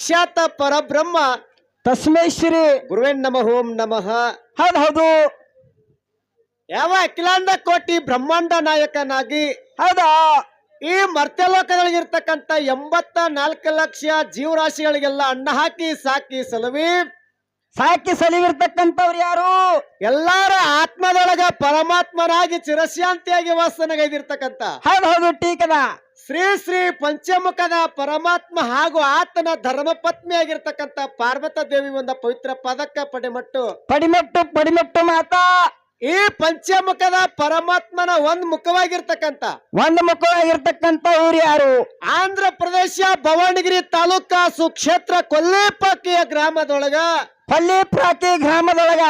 ಸಾಕ್ಷಾತ್ ಪರಬ್ರಹ್ಮ. ತಸ್ಮೈ ಶ್ರೀ ಗುರುವೇನ್ ನಮಃ ಓಂ ನಮಃ. ಹೌದು ಹೌದು. ಯಾವ ಅಖಿಲಾಂಡ ಕೋಟಿ ಬ್ರಹ್ಮಾಂಡ ನಾಯಕನಾಗಿ ಹೌದಾ? ಈ ಮರ್ತ್ಯಲೋಕಗಳಿಗಿರ್ತಕ್ಕಂಥ ಎಂಬತ್ತ ನಾಲ್ಕು ಲಕ್ಷ ಜೀವರಾಶಿಗಳಿಗೆಲ್ಲ ಅನ್ನ ಹಾಕಿ ಸಾಕಿ ಸಲುವಿ. ಸಾಕಿ ಸಲಿವಿರ್ತಕ್ಕಂಥವ್ರು ಯಾರು? ಎಲ್ಲಾರ ಆತ್ಮದೊಳಗ ಪರಮಾತ್ಮನಾಗಿ ಚಿರಶಾಂತಿಯಾಗಿ ವಾಸನಗೈದಿರ್ತಕ್ಕಂಥ. ಹೌದು ಹೌದು ಟೀಕದ ಶ್ರೀ ಶ್ರೀ ಪಂಚಮುಖದ ಪರಮಾತ್ಮ ಹಾಗೂ ಆತನ ಧರ್ಮಪತ್ನಿ ಆಗಿರ್ತಕ್ಕಂಥ ಪಾರ್ವತ ದೇವಿ ಒಂದ ಪವಿತ್ರ ಪದಕ್ಕ ಪಡೆಮಟ್ಟು. ಪಡಿಮಟ್ಟು ಪಡಿಮಟ್ಟು ಮಾತಾ. ಈ ಪಂಚಮುಖದ ಪರಮಾತ್ಮನ ಒಂದ್ ಮುಖವಾಗಿರ್ತಕ್ಕಂಥ. ಒಂದ್ ಮುಖವಾಗಿರ್ತಕ್ಕಂಥ ಊರು ಯಾರು? ಆಂಧ್ರ ಪ್ರದೇಶ ತಾಲೂಕಾ ಸುಕ್ಷೇತ್ರ ಕೊಲ್ಲೇಪಾಕಿಯ ಗ್ರಾಮದೊಳಗ. ಪಲ್ಲಿ ಪ್ರಾತಿ ಗ್ರಾಮದೊಳಗ.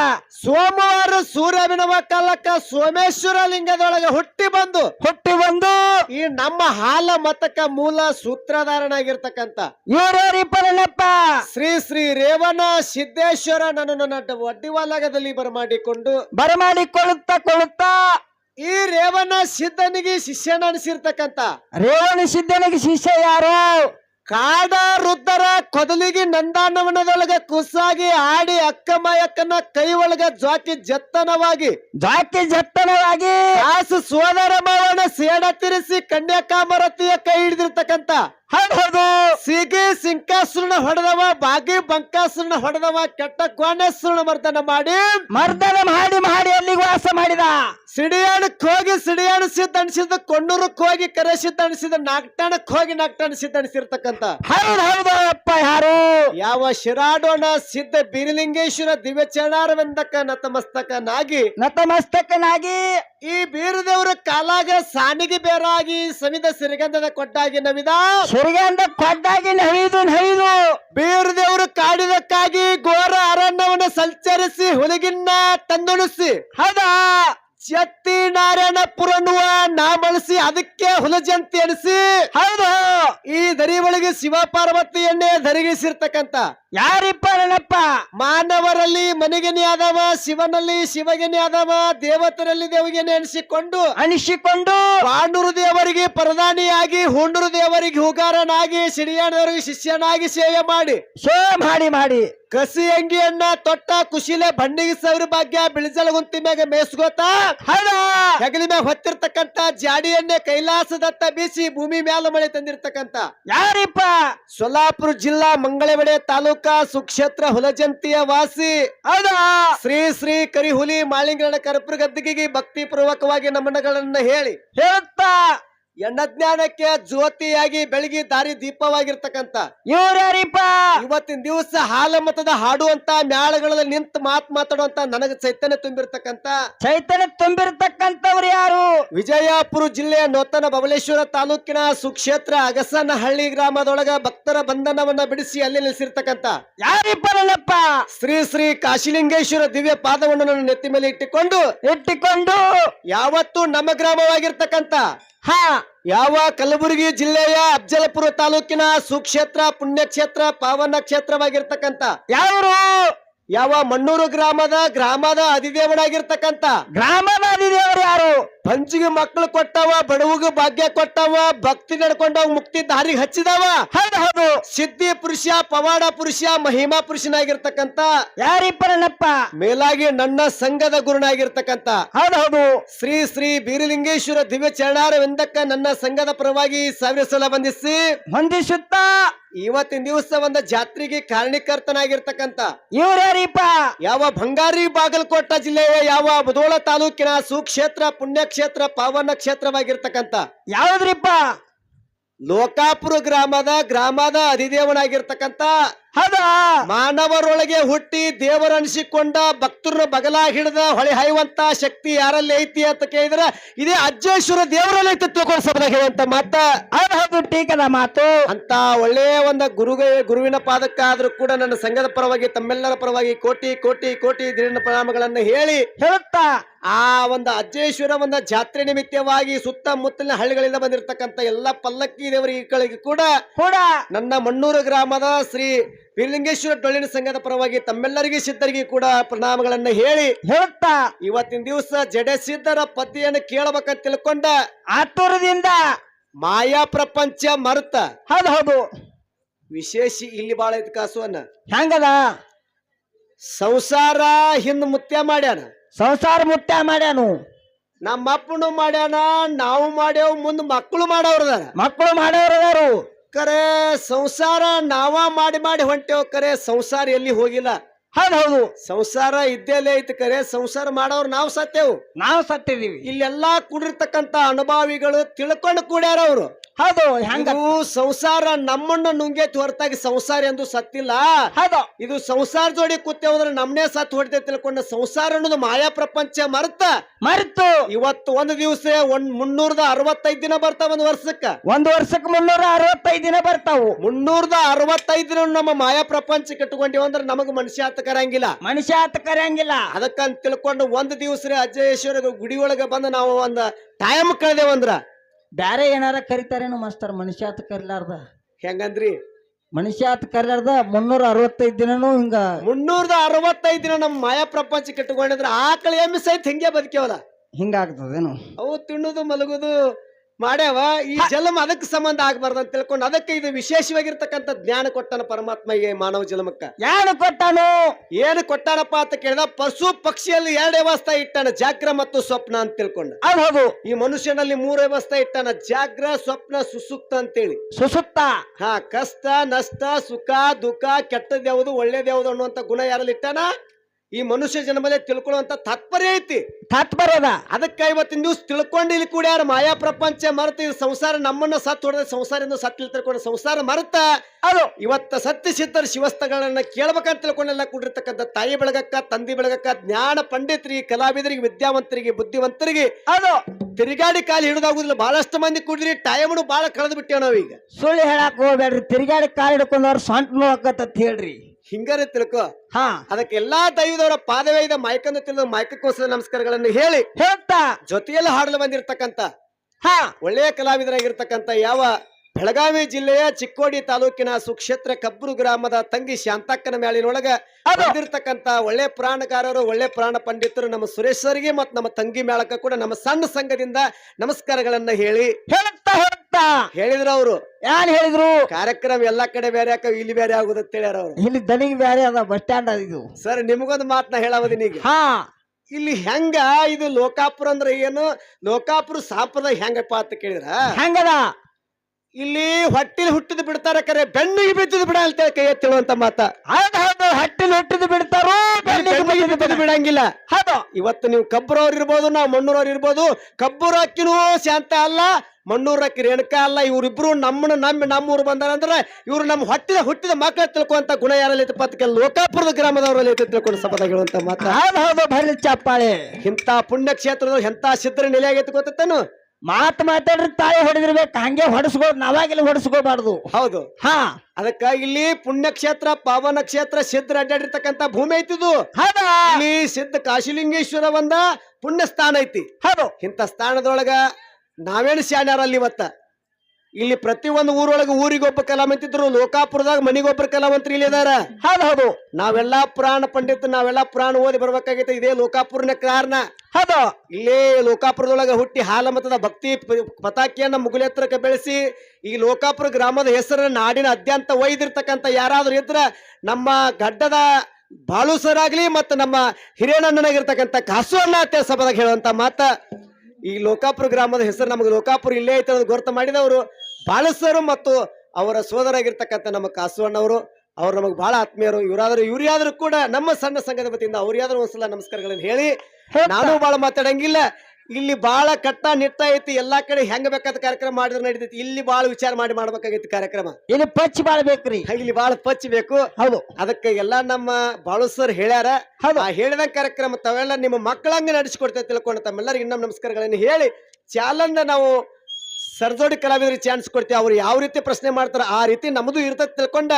ಸೋಮವಾರ ಸೂರ್ಯವಿನವ ಕಾಲಕ್ಕ ಸೋಮೇಶ್ವರ ಲಿಂಗದೊಳಗ ಹುಟ್ಟಿ ಬಂದು ಹುಟ್ಟಿ ಈ ನಮ್ಮ ಹಾಲ ಮತಕ ಮೂಲ ಸೂತ್ರಧಾರನಾಗಿರ್ತಕ್ಕಂತ ಇವ್ರ್ಯಾರಿಪ್ಪ ಶ್ರೀ ಶ್ರೀ ರೇವಣ ಸಿದ್ದೇಶ್ವರ ನನ್ನನ್ನು ನಡ್ಡ ವಡ್ಡಿವಾಲಗದಲ್ಲಿ ಬರಮಾಡಿಕೊಂಡು ಬರಮಾಡಿಕೊಳ್ಳುತ್ತಾ ಕೊಳ್ಳುತ್ತಾ. ಈ ರೇವಣ ಸಿದ್ಧನಿಗೆ ಶಿಷ್ಯನ ಅನಿಸಿರ್ತಕ್ಕಂತ ರೇವಣ ಸಿದ್ಧನಿಗೆ ಶಿಷ್ಯ ಯಾರು? ಕಾಡ ರುದ್ದರ ಕೊದಲಿಗೆ ನಂದಾನವನದೊಳಗ ಕುಸಾಗಿ ಆಡಿ ಅಕ್ಕಮಯಕ್ಕನ ಕೈ ಒಳಗ ಜಾಕಿ ಜತ್ತನವಾಗಿ ಜಾಕಿ ಜತ್ತನವಾಗಿ ಆಸು ಸೋದರ ಮಾವನ ಸೇಡ ತಿರಿಸಿ ಕನ್ಯಾಕಾಮರತಿಯ ಕೈ ಹಿಡಿದಿರ್ತಕ್ಕಂತ. ಹೌದು ಹೌದು ಸಿಗಿ ಸಿಂಕಾಸುರನ ಹೊಡೆದವ ಬಾಗಿ ಬಂಕಾಸುರನ ಹೊಡೆದವ ಕೆಟ್ಟ ಕೋಣೇಶ್ವರನ ಮರ್ದನ ಮಾಡಿ ಮರ್ದನ ಮಾಡಿ ಮಾಡಿ ಅಲ್ಲಿಗೆ ವಾಸ ಮಾಡಿದ. ಸಿಡಿಯಾಣಕ್ ಹೋಗಿ ಸಿಡಿಯಾಣ ಸಿದ್ಧ ಕೊಂಡೂರಕ್ಕೆ ಕೊಂಡೂರಕ್ ಹೋಗಿ ಕರೆಸಿದ್ದ ಸಿದ್ಧ ಅನಿಸಿದ ನಾಗ್ಟಾಣಕ್ ಹೋಗಿ ನಾಗ್ಟಾಣ ಸಿದ್ಧ ಅನಿಸಿರ್ತಕ್ಕಂಥ ಹೌದು ಹೌದು ಅಪ್ಪ ಯಾರು? ಯಾವ ಶಿರಾಡೋಣ ಸಿದ್ಧ ಬೀರಲಿಂಗೇಶ್ವರ ದಿವ್ಯ ಚರಣಾರವೆಂದಕ್ಕ ನತಮಸ್ತಕನಾಗಿ ನತಮಸ್ತಕನಾಗಿ ಈ ಬೀರದೇವರ ಕಾಲಾಗ ಸಾನಿಗೆ ಬೇರಾಗಿ ಸವಿದ ಸಿರಿಗಂಧದ ಕೊಟ್ಟಾಗಿ ನವಿದ. ಸಿರಿಗಂಧ ಕೊಟ್ಟಾಗಿ ನವಿದು ನವಿದು. ಬೀರದೇವರು ಕಾಡಿದಕ್ಕಾಗಿ ಘೋರ ಅರಣ್ಯವನ್ನು ಸಂಚರಿಸಿ ಹುಲಿಗಿನ್ನ ತಂದುಣಿಸಿ. ಹೌದಾ? ಜತ್ತಿ ನಾರಾಯಣ ಪುರಣ್ಣುವ ನಾ ಬಳಸಿ ಅದಕ್ಕೆ ಹುಲಜಂತಿ ಅನಿಸಿ. ಹೌದು. ಈ ದರಿ ಒಳಗೆ ಶಿವ ಪಾರ್ವತಿಯನ್ನೇ ಧರಿಗಿಸಿರ್ತಕ್ಕಂತ ಯಾರಿಪ್ಪ ನನಪ್ಪ ಮಾನವರಲ್ಲಿ ಮನೆಗೆನೆ ಆದವ ಶಿವನಲ್ಲಿ ಶಿವಗೆನೆ ಆದವ ದೇವತರಲ್ಲಿ ದೇವಗೆನೆ ಅನಿಸಿಕೊಂಡು ಅನಿಸಿಕೊಂಡು ಪಾಂಡೂರು ದೇವರಿಗೆ ಪ್ರಧಾನಿಯಾಗಿ ಹುಂಡೂರು ದೇವರಿಗೆ ಹುಗಾರನಾಗಿ ಸಿಡಿಯಾಣದವರಿಗೆ ಶಿಷ್ಯನಾಗಿ ಸೇವೆ ಮಾಡಿ. ಶೋ ಮಾಡಿ ಮಾಡಿ. ಕಸಿ ಅಂಗಿಯನ್ನ ತೊಟ್ಟ ಕುಶಿಲೆ ಬಂಡಿಗೆ ಸಾವಿರ ಭಾಗ್ಯ ಬಿಳಿಜಲ ಗುಂತಿ ಮ್ಯಾಗ ಮೇಸ್ಗೋತ ಹಗಲಿ ಹೆಗಲಿ ಮ್ಯಾಗ ಹೊತ್ತಿರ್ತಕ್ಕಂತ ಜಾಡಿಯನ್ನೇ ಕೈಲಾಸದತ್ತ ಬೀಸಿ ಭೂಮಿ ಮ್ಯಾಲ ಮಳೆ ತಂದಿರ್ತಕ್ಕಂತ. ಯಾರಿಪ್ಪ? ಸೊಲ್ಲಾಪುರ ಜಿಲ್ಲಾ ಮಂಗಳವಡೆ ತಾಲೂಕಾ ಸುಕ್ಷೇತ್ರ ಹುಲಜಂತಿಯ ವಾಸಿ ಹೌದಾ? ಶ್ರೀ ಶ್ರೀ ಕರಿಹುಲಿ ಮಾಳಿಂಗ ಕರ್ಪುರ ಗದ್ದಿಗೆಗೆ ಭಕ್ತಿ ಪೂರ್ವಕವಾಗಿ ನಮನಗಳನ್ನ ಹೇಳಿ. ಹೇಳುತ್ತಾ? ಜ್ಞಾನಕ್ಕೆ ಜ್ಯೋತಿಯಾಗಿ ಬೆಳಗಿ ದಾರಿ ದೀಪವಾಗಿರ್ತಕ್ಕಂತ ಇವ್ರು ಯಾರಿಪ್ಪ? ಇವತ್ತಿನ ದಿವಸ ಹಾಲ ಮತದ ಹಾಡುವಂತ ಮ್ಯಾಳಗಳಲ್ಲಿ ನಿಂತ ಮಾತ್ ಮಾತಾಡುವಂತ ನನಗ ಚೈತನ್ಯ ತುಂಬಿರ್ತಕ್ಕಂತ ಚೈತನ್ಯ ತುಂಬಿರ್ತಕ್ಕಂಥವ್ರು ಯಾರು? ವಿಜಯಪುರ ಜಿಲ್ಲೆಯ ನೂತನ ಬಬಲೇಶ್ವರ ತಾಲೂಕಿನ ಸುಕ್ಷೇತ್ರ ಅಗಸನಹಳ್ಳಿ ಗ್ರಾಮದೊಳಗ ಭಕ್ತರ ಬಂಧನವನ್ನ ಬಿಡಿಸಿ ಅಲ್ಲಿ ನೆಲೆಸಿರ್ತಕ್ಕಂತ ಯಾರಿಪ್ಪ ನನ್ನಪ್ಪ? ಶ್ರೀ ಶ್ರೀ ಕಾಶಿಲಿಂಗೇಶ್ವರ ದಿವ್ಯ ಪಾದವನ್ನು ನನ್ನ ನೆತ್ತಿ ಮೇಲೆ ಇಟ್ಟುಕೊಂಡು ಇಟ್ಟುಕೊಂಡು ಯಾವತ್ತು ನಮ್ಮ ಗ್ರಾಮವಾಗಿರ್ತಕ್ಕಂತ ಹಾ ಯಾವ ಕಲಬುರಗಿ ಜಿಲ್ಲೆಯ ಅಫಜಲಪುರ ತಾಲೂಕಿನ ಸುಕ್ಷೇತ್ರ ಪುಣ್ಯಕ್ಷೇತ್ರ ಪಾವನ ಕ್ಷೇತ್ರವಾಗಿರ್ತಕ್ಕಂತ ಯಾರು ಯಾವ ಮಣ್ಣೂರು ಗ್ರಾಮದ ಗ್ರಾಮದ ಅಧಿದೇವನಾಗಿರ್ತಕ್ಕಂತ ಗ್ರಾಮದ ಅಧಿದೇವರು ಯಾರು? ಪಂಚಿಗೆ ಮಕ್ಕಳು ಕೊಟ್ಟವ ಬಡವಗ ಭಾಗ್ಯ ಕೊಟ್ಟವ ಭಕ್ತಿ ನಡ್ಕೊಂಡವ ಮುಕ್ತಿ ದಾರಿಗೆ ಹಚ್ಚಿದವ. ಹೌದು ಹೌದು. ಸಿದ್ಧಿ ಪುರುಷ ಪವಾಡ ಪುರುಷ ಮಹಿಮಾ ಪುರುಷನಾಗಿರ್ತಕ್ಕಂತ ಯಾರಿಪ್ಪ ನನ್ನಪ್ಪ ಮೇಲಾಗಿ ನನ್ನ ಸಂಘದ ಗುರುನಾಗಿರ್ತಕ್ಕಂತ ಹೌದು ಹೌದು. ಶ್ರೀ ಶ್ರೀ ಬೀರಲಿಂಗೇಶ್ವರ ದಿವ್ಯ ಚರಣಾರವೆಂದಕ್ಕ ನನ್ನ ಸಂಘದ ಪರವಾಗಿ ಸಾವಿರ ಸಲ ಬಂಧಿಸಿ ಹೊಂದಿಸುತ್ತಾ ಇವತ್ತಿನ ದಿವಸ ಒಂದು ಜಾತ್ರೆಗೆ ಕಾರಣೀಕರ್ತನಾಗಿರ್ತಕ್ಕಂತ ಇವ್ರು ಯಾರಿಪ್ಪ? ಯಾವ ಬಂಗಾರಿ ಬಾಗಲಕೋಟ ಜಿಲ್ಲೆಯ ಯಾವ ಬುದೋಳ ತಾಲೂಕಿನ ಸುಕ್ಷೇತ್ರ ಪುಣ್ಯಕ್ಷೇತ್ರ ಪಾವನ ಕ್ಷೇತ್ರವಾಗಿರ್ತಕ್ಕಂತ ಯಾವ್ದ್ರಿಪ್ಪ? ಲೋಕಾಪುರ ಗ್ರಾಮದ ಗ್ರಾಮದ ಅಧಿದೇವನಾಗಿರ್ತಕ್ಕಂತ ಹೌದಾ? ಮಾನವರೊಳಗೆ ಹುಟ್ಟಿ ದೇವರನಿಸಿಕೊಂಡ ಭಕ್ತರ ಬಗಲ ಹಿಡಿದ ಹೊಳೆ ಹಾಯುವಂತ ಶಕ್ತಿ ಯಾರಲ್ಲಿ ಐತಿ ಅಂತ ಕೇಳಿದ್ರ ಇದೇ ಅಜ್ಜೇಶ್ವರ ದೇವರಲ್ಲಿ ಐತಿ ತಿಳ್ಕೊಳ್ಸಬಹುದಾಗಿದೆ ಅಂತ ಮಾತ. ಹೌದು ಹೌದು ಟೀಕದ ಮಾತು. ಅಂತ ಒಳ್ಳೆಯ ಒಂದು ಗುರುಗ ಗುರುವಿನ ಪಾದಕ್ಕಾದ್ರೂ ಕೂಡ ನನ್ನ ಸಂಘದ ಪರವಾಗಿ ತಮ್ಮೆಲ್ಲರ ಪರವಾಗಿ ಕೋಟಿ ಕೋಟಿ ಕೋಟಿ ದಿನ ಪ್ರಣಾಮಗಳನ್ನ ಹೇಳಿ ಹೇಳುತ್ತಾ? ಆ ಒಂದು ಅಜ್ಜೇಶ್ವರ ಒಂದು ಜಾತ್ರೆ ನಿಮಿತ್ತವಾಗಿ ಸುತ್ತಮುತ್ತಲಿನ ಹಳ್ಳಿಗಳಿಂದ ಬಂದಿರತಕ್ಕಂತ ಎಲ್ಲ ಪಲ್ಲಕ್ಕಿ ದೇವರಿಗೆ ಕೂಡ ಕೂಡ. ನನ್ನ ಮಣ್ಣೂರು ಗ್ರಾಮದ ಶ್ರೀ ಬೀರಲಿಂಗೇಶ್ವರ ಡೊಳ್ಳಿನ ಸಂಘದ ಪರವಾಗಿ ತಮ್ಮೆಲ್ಲರಿಗೆ ಸಿದ್ಧರಿಗೆ ಕೂಡ ಪ್ರಣಾಮಗಳನ್ನ ಹೇಳಿ ಹೇಳ್ತಾ ಇವತ್ತಿನ ದಿವಸ ಜಡೆ ಸಿದ್ಧರ ಪತಿಯನ್ನು ಕೇಳಬೇಕಂತ ತಿಳ್ಕೊಂಡ ಆತುರದಿಂದ ಮಾಯಾ ಪ್ರಪಂಚ ಮರುತ. ಹೌದು ಹೌದು. ವಿಶೇಷ ಇಲ್ಲಿ ಬಾಳ ಐತಿ ಕಾಸುವನ್ನ ಹೆಂಗದ? ಸಂಸಾರ ಹಿಂದ್ ಮುತ್ಯ ಮಾಡ್ಯಾನ. ಸಂಸಾರ ಮುತ್ಯ ಮಾಡ್ಯಾನು. ನಮ್ಮ ಅಪ್ಪನು ಮಾಡ್ಯಾನ ನಾವು ಮಾಡ್ಯಾವ ಮುಂದ್ ಮಕ್ಕಳು ಮಾಡವ್ರದಾರ ಮಕ್ಕಳು ಮಾಡೋರು ಕರೆ ಸಂಸಾರ ನಾವ ಮಾಡಿ ಮಾಡಿ ಹೊಂಟೇವ್ ಕರೆ ಸಂಸಾರ ಎಲ್ಲಿ ಹೋಗಿಲ್ಲ. ಹೌದ್ ಹೌದು. ಸಂಸಾರ ಇದ್ದೇಲೆ ಐತಿ ಕರೆ ಸಂಸಾರ ಮಾಡೋರು ನಾವು ಸತ್ತೇವು. ನಾವು ಸತ್ತಿದೀವಿ ಇಲ್ಲೆಲ್ಲಾ ಕೂಡಿರ್ತಕ್ಕಂತ ಅನುಭಾವಿಗಳು ತಿಳ್ಕೊಂಡು ಕೂಡ್ಯಾರ ಅವರು. ಹೌದು ಹೆಂಗ ಸಂಸಾರ ನಮ್ಮಣ್ಣ ನುಂಗೇತಿ ಹೊರತಾಗಿ ಸಂಸಾರ ಎಂದು ಸತ್ತಿಲ್ಲ. ಹೌದು. ಇದು ಸಂಸಾರ ಜೋಡಿ ಕೂತೇವಂದ್ರೆ ನಮ್ನೇ ಸತ್ ಹೊಡೆದ ತಿಳ್ಕೊಂಡ. ಸಂಸಾರ ಅನ್ನೋದು ಮಾಯಾ ಪ್ರಪಂಚ ಮರ್ತ. ಮರ್ತು. ಇವತ್ತು ಒಂದು ದಿವಸ ಒಂದ್ ಮುನ್ನೂರದ ಅರವತ್ತೈದ್ ದಿನ ಬರ್ತಾವ ಒಂದ್ ವರ್ಷಕ್ಕ. ಒಂದ್ ವರ್ಷಕ್ಕೆ ಮುನ್ನೂರ ಅರವತ್ತೈದು ದಿನ ಬರ್ತಾವು. ಮುನ್ನೂರದ ಅರವತ್ತೈದು ದಿನ ನಮ್ಮ ಮಾಯಾ ಪ್ರಪಂಚ ಕಟ್ಕೊಂಡಿವ ಅಂದ್ರೆ ನಮಗ್ ಮನುಷ್ಯ ಆತ ಕರಂಗಿಲ್ಲ. ಮನುಷ್ಯ ಆತ ಕರಂಗಿಲ್ಲ. ಅದಕ್ಕಂತ ತಿಳ್ಕೊಂಡು ಒಂದ್ ದಿವಸ ಅಜಯೇಶ್ವರ ಗುಡಿ ಒಳಗ ಬಂದು ನಾವು ಒಂದ್ ಟೈಮ್ ಕಳೆದೇವಂದ್ರ ಬ್ಯಾರೆ ಏನಾರ ಕರಿತಾರೇನು ಮಾಸ್ತರ್ ಮನುಷ್ಯ ಆತ ಕರಿಲಾರ್ದ. ಹೆಂಗಂದ್ರಿ? ಮನುಷ್ಯ ಆತ ಕರಿಲಾರ್ದ ಮುನ್ನೂರ ಅರವತ್ತೈದು ದಿನನೂ ಹಿಂಗ. ಮುನ್ನೂರದ ಅರವತ್ತೈದು ದಿನ ನಮ್ಮ ಮಾಯಾ ಪ್ರಪಂಚ ಕಟ್ಟಿಕೊಂಡಿದ್ರೆ ಆಕಳ ಎಮ್ಮಿ ಸಹಿತ ಹಿಂಗೆ ಬದುಕೇವಲ್ಲ ಹಿಂಗಾಗ್ತದೇನು? ಅವು ತಿನ್ನುದು ಮಲಗುದು ಮಾಡ್ಯಾವ? ಈ ಜನ್ಮ ಅದಕ್ಕೆ ಸಂಬಂಧ ಆಗ್ಬಾರ್ದು ಅಂತ ತಿಳ್ಕೊಂಡು ಅದಕ್ಕೆ ಇದು ವಿಶೇಷವಾಗಿರ್ತಕ್ಕಂಥ ಜ್ಞಾನ ಕೊಟ್ಟನ ಪರಮಾತ್ಮಗೆ ಮಾನವ ಜನ್ಮಕ್ಕ. ಯಾರು ಕೊಟ್ಟಾನು? ಏನು ಕೊಟ್ಟಾನಪ್ಪ ಅಂತ ಕೇಳಿದ ಪಶು ಪಕ್ಷಿಯಲ್ಲಿ ಎರಡು ವ್ಯವಸ್ಥೆ ಇಟ್ಟಾನ ಜಾಗ್ರ ಮತ್ತು ಸ್ವಪ್ನ ಅಂತ ತಿಳ್ಕೊಂಡ. ಅದು ಹೌದು. ಈ ಮನುಷ್ಯನಲ್ಲಿ ಮೂರು ವ್ಯವಸ್ಥೆ ಇಟ್ಟಾನ ಜಾಗ್ರ ಸ್ವಪ್ನ ಸುಸುಪ್ತ ಅಂತೇಳಿ. ಸುಸುಪ್ತ. ಹಾ ಕಷ್ಟ ನಷ್ಟ ಸುಖ ದುಃಖ ಕೆಟ್ಟದ್ಯಾವುದು ಒಳ್ಳೇದ್ಯಾವುದು ಅನ್ನುವಂಥ ಅನ್ನುವಂತ ಗುಣ ಯಾರಲ್ಲಿ ಇಟ್ಟಾನ? ಈ ಮನುಷ್ಯ ಜನ್ಮದಲ್ಲಿ ತಿಳ್ಕೊಳ್ಳುವಂತ ತಾತ್ಪರ್ಯ ಐತಿ. ತಾತ್ಪರ್ಯದ. ಅದಕ್ಕೆ ಇವತ್ತಿನ ದಿವಸ ತಿಳ್ಕೊಂಡು ಇಲ್ಲಿ ಕೂಡ ಮಾಯಾ ಪ್ರಪಂಚ ಮರೆತು ಈ ಸಂಸಾರ ನಮ್ಮನ್ನ ಸತ್ ಹೊಡೆದ ಸಂಸಾರದಿಂದ ಸತ್ ತಿಳ್ಕೊಂಡು ಸಂಸಾರ ಮರೆತ ಅದು. ಇವತ್ತ ಸತ್ಯ ಸಿದ್ಧರ ಶಿವಸ್ತಗಳನ್ನ ಕೇಳ್ಬೇಕಂತ ತಿಳ್ಕೊಂಡೆಲ್ಲ ಕೂಡಿರ್ತಕ್ಕಂಥ ತಾಯಿ ಬೆಳಗಕ್ಕ ತಂದಿ ಬೆಳಗಕ್ಕ ಜ್ಞಾನ ಪಂಡಿತರಿಗೆ ಕಲಾವಿದರಿಗೆ ವಿದ್ಯಾವಂತರಿಗೆ ಬುದ್ಧಿವಂತರಿಗೆ ಅದು. ತಿರುಗಾಡಿ ಕಾಲು ಹಿಡಿದಾಗುದಿಲ್ಲ. ಬಹಳಷ್ಟು ಮಂದಿ ಕೂಡಿರಿ ಟೈಮ್ನು ಬಹಳ ಕಳೆದು ಬಿಟ್ಟೇವ್ ನಾವೀಗ. ಸುಳ್ಳು ಹೇಳಕ್ ಹೋಗ್ಬೇಡ್ರಿ. ತಿರುಗಾಡಿ ಕಾಲು ಹಿಡ್ಕೊಂಡವ್ರು ಸೊಂಟ ನೋವು ಹೇಳ್ರಿ. ಹಿಂಗಾರೆ ತಿಳ್ಕೊ. ಹಾ. ಅದಕ್ಕೆ ಎಲ್ಲಾ ದೈವದವರ ಪಾದವೇದ ಮೈಕನ್ನು ತಿಳಿದ ಮೈಕಕ್ಕೋಸ್ಕರ ನಮಸ್ಕಾರಗಳನ್ನು ಹೇಳಿ. ಹೇಳ್ತಾ. ಜೊತೆಯಲ್ಲಿ ಹಾಡಲು ಬಂದಿರತಕ್ಕಂತ ಹಾ. ಒಳ್ಳೆಯ ಕಲಾವಿದರಾಗಿರ್ತಕ್ಕಂತ ಯಾವ ಬೆಳಗಾವಿ ಜಿಲ್ಲೆಯ ಚಿಕ್ಕೋಡಿ ತಾಲೂಕಿನ ಸುಕ್ಷೇತ್ರ ಕಬ್ಬರು ಗ್ರಾಮದ ತಂಗಿ ಶಾಂತಕ್ಕನ ಮ್ಯಾಳಿನೊಳಗ. ಬಂದಿರತಕ್ಕಂತ ಒಳ್ಳೆ ಪ್ರಾಣಕಾರರು ಒಳ್ಳೆ ಪ್ರಾಣ ಪಂಡಿತರು ನಮ್ಮ ಸುರೇಶ್ವರಿಗೆ ಮತ್ತು ನಮ್ಮ ತಂಗಿ ಮೇಳಕ್ಕ ಕೂಡ ನಮ್ಮ ಸಣ್ಣ ಸಂಘದಿಂದ ನಮಸ್ಕಾರಗಳನ್ನ ಹೇಳಿ. ಹೇಳ್ತಾ. ಹೇಳಿದ್ರು ಅವರು. ಯಾರು ಹೇಳಿದ್ರು? ಕಾರ್ಯಕ್ರಮ ಎಲ್ಲಾ ಕಡೆ ಬೇರೆ ಯಾಕ ಇಲ್ಲಿ ಬೇರೆ ಆಗುದ ಅಂತ ಹೇಳ್ಯಾರ ಅವರು. ಇಲ್ಲಿ ದನಿಗ್ ಬೇರೆ ಅದ ಬಸ್ ಸ್ಟ್ಯಾಂಡ್ ಅದ ಇದು. ಸರ್ ನಿಮಗೊಂದು ಮಾತನ್ನ ಹೇಳಾವದಿನ ಈಗ. ಹಾ. ಇಲ್ಲಿ ಹೆಂಗ ಇದು ಲೋಕಾಪುರ ಅಂದ್ರೆ ಏನು? ಲೋಕಾಪುರ ಸಾಂಪ್ರದಾಯ ಹೆಂಗಪ್ಪ ಅಂತ ಕೇಳಿದ್ರ? ಹೆಂಗದ? ಇಲ್ಲಿ ಹೊಟ್ಟಿಲಿ ಹುಟ್ಟಿದ್ ಬಿಡ್ತಾರ ಕರೆ ಬೆಣ್ಣಿಗೆ ಬಿದ್ದಿದ್ ಬಿಡ ಅಂತ ಕೈ ಎತ್ತಿಳುವಂತ ಮಾತ. ಹೌದು ಹೌದು. ಹಟ್ಟಿಲ್ ಹುಟ್ಟಿದ್ ಬಿಡ್ತಾರೋ ಇಲ್ಲಿ ಬೆನ್ನಿಗೆ ಬಿದ್ದಿದ್ ಬಿಡಂಗಿಲ್ಲ. ಹೌದು. ಇವತ್ತು ನೀವು ಕಬ್ಬರವ್ರು ಇರ್ಬೋದು ನಾವು ಮಣ್ಣೂರವ್ರು ಇರ್ಬೋದು ಕಬ್ಬರು ಅಕ್ಕಿನೂ ಶಾಂತ ಅಲ್ಲ ಮಣ್ಣೂರ್ ರೇಣುಕ ಅಲ್ಲ ಇವರಿಬ್ರು ನಮ್ಮನ್ನ ನಂಬಿ ನಮ್ಮೂರು ಬಂದಾರ ಅಂದ್ರೆ ಇವ್ರು ನಮ್ಮ ಹೊಟ್ಟಿದ ಹುಟ್ಟಿದ ಮಕ್ಕಳ ತಿಳ್ಕೊಂತ ಗುಣ ಯಾರಲ್ಲಿ ಕೇಳಿ ಲೋಕಾಪುರದ ಗ್ರಾಮದವರಲ್ಲಿ ತಿಳ್ಕೊಂಡು ಸಪದ ಹೇಳುವಂತ ಮಾತು. ಹೌದು ಬರ್ಲಿ ಚಪ್ಪಾಳೆ. ಇಂಥ ಪುಣ್ಯ ಕ್ಷೇತ್ರದ ಎಂತ ಸಿದ್ಧರ ನೆಲೆ ಆಗೈತಿ ಗೊತ್ತೇನು ಮಾತ್ ಮಾತಾಡ್ರಿ ತಾಯಿ ಹೊಡೆದಿರ್ಬೇಕು. ಹಂಗೆ ಹೊಡಸ್ಕೋ ನಾವಾಗಿಲ್ಲ ಹೊಡಸ್ಕೋಬಾರ್ದು. ಹೌದು. ಹಾ. ಅದಕ್ಕ ಇಲ್ಲಿ ಪುಣ್ಯ ಕ್ಷೇತ್ರ ಪಾವನ ಕ್ಷೇತ್ರ ಸಿದ್ಧರ ಅಡ್ಡಾಡಿರ್ತಕ್ಕಂತ ಭೂಮಿ ಐತಿದು ಹೌದಾ? ಇಲ್ಲಿ ಸಿದ್ಧ ಕಾಶಿಲಿಂಗೇಶ್ವರ ಒಂದ ಪುಣ್ಯ ಸ್ಥಾನ ಐತಿ. ಹೌದು. ಇಂಥ ಸ್ಥಾನದೊಳಗ ನಾವೇನು ಅಲ್ಲಿ ಇವತ್ತ? ಇಲ್ಲಿ ಪ್ರತಿ ಒಂದು ಊರೊಳಗೆ ಊರಿಗೊಬ್ಬ ಕಲಾವಂತಿದ್ರು ಲೋಕಾಪುರದಾಗ ಮನಿಗೊಬ್ಬರ ಕಲಾವಂತರು ಇಲ್ಲಿ ಇದಾರ? ಹೌದು ಹೌದು. ನಾವೆಲ್ಲಾ ಪುರಾಣ ಪಂಡಿತ ನಾವೆಲ್ಲಾ ಪುರಾಣ ಓದಿ ಬರ್ಬೇಕಾಗೈತೆ ಇದೇ ಲೋಕಾಪುರನ ಕಾರಣ. ಹೌದು. ಇಲ್ಲೇ ಲೋಕಾಪುರದೊಳಗೆ ಹುಟ್ಟಿ ಹಾಲಮತದ ಭಕ್ತಿ ಪತಾಕಿಯನ್ನ ಮುಗುಲೆತ್ತರಕ್ಕೆ ಬೆಳೆಸಿ ಈ ಲೋಕಾಪುರ ಗ್ರಾಮದ ಹೆಸರನ್ನ ನಾಡಿನ ಅತ್ಯಂತ ಒಯ್ದಿರ್ತಕ್ಕಂಥ ಯಾರಾದ್ರೂ ಇದ್ರ ನಮ್ಮ ಗಡ್ಡದ ಬಾಳು ಸರ್ ಆಗ್ಲಿ ಮತ್ತು ನಮ್ಮ ಹಿರಿಯಣ್ಣನಾಗಿರ್ತಕ್ಕಂಥ ಕಾಸು ಅಣ್ಣ ಅತ್ಯ ಸಭದಾಗ ಹೇಳುವಂತ ಮಾತ. ಈ ಲೋಕಾಪುರ ಗ್ರಾಮದ ಹೆಸರು ನಮಗೆ ಲೋಕಾಪುರ ಇಲ್ಲೇ ಐತೆ ಅನ್ನೋದು ಗುರುತು ಮಾಡಿದವರು ಅವರು ಸರ್ ಮತ್ತು ಅವರ ಸೋದರಾಗಿರ್ತಕ್ಕಂಥ ನಮ್ಮ ಕಾಸು ಅವರು ಅವ್ರು ನಮಗೆ ಬಹಳ ಆತ್ಮೀಯರು. ಇವರಾದ್ರೂ ಇವ್ರಿಯಾದ್ರೂ ಕೂಡ ನಮ್ಮ ಸಣ್ಣ ಸಂಘದ ವತಿಯಿಂದ ಅವ್ರಿಯಾದ್ರೂ ಒಂದ್ಸಲ ನಮಸ್ಕಾರಗಳನ್ನು ಹೇಳಿ. ನಾನು ಬಹಳ ಮಾತಾಡಂಗಿಲ್ಲ. ಇಲ್ಲಿ ಬಹಳ ಕಟ್ಟ ನಿಟ್ಟ ಐತಿ ಎಲ್ಲಾ ಕಡೆ ಹೆಂಗ್ ಬೇಕಾದ ಕಾರ್ಯಕ್ರಮ ಮಾಡಿದ್ರೆ ನಡೀತೈತಿ. ಇಲ್ಲಿ ಬಹಳ ವಿಚಾರ ಮಾಡಿ ಮಾಡ್ಬೇಕಾಗೈತಿ ಕಾರ್ಯಕ್ರಮ. ಇಲ್ಲಿ ಪಚ್ಚಿ ಬಾಳ್ಬೇಕ್ರಿ ಇಲ್ಲಿ ಬಹಳ ಪಚ್ಚಬೇಕು ಹೌದು. ಅದಕ್ಕೆ ಎಲ್ಲಾ ನಮ್ಮ ಬಾಳು ಸರ್ ಹೇಳ್ಯಾರ ಹೌದು. ಆ ಹೇಳಿದ ಕಾರ್ಯಕ್ರಮ ತಾವೆಲ್ಲ ನಿಮ್ಮ ಮಕ್ಕಳಂಗೆ ನಡೆಸಿಕೊಡ್ತೇವೆ ತಿಳ್ಕೊಂಡ ತಮ್ಮೆಲ್ಲರಿಗೆ ಇನ್ನೊಮ್ಮೆ ನಮಸ್ಕಾರಗಳನ್ನು ಹೇಳಿ ಚಾಲನ್ನ ನಾವು ಸರ್ಜೋಡಿ ಕಲಾವಿದರಿಗೆ ಚಾನ್ಸ್ ಕೊಡ್ತೀವಿ. ಅವ್ರು ಯಾವ ರೀತಿ ಪ್ರಶ್ನೆ ಮಾಡ್ತಾರ ಆ ರೀತಿ ನಮ್ಮದು ಇರ್ತದೆ ತಿಳ್ಕೊಂಡ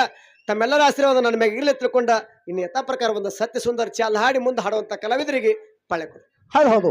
ತಮ್ಮೆಲ್ಲರ ಆಶೀರ್ವಾದ ನನ್ನ ಮ್ಯಾಗ ಇರ್ಲಿ ತಿಳ್ಕೊಂಡ ಇನ್ನು ಯಥಾ ಪ್ರಕಾರ ಒಂದು ಸತ್ಯ ಸುಂದರ ಚಾಲ್ ಹಾಡಿ ಮುಂದೆ ಹಾಡುವಂತ ಕಲಾವಿದರಿಗೆ ಪಳೆ ಕೊಡಿ ಹೌದು ಹೌದು.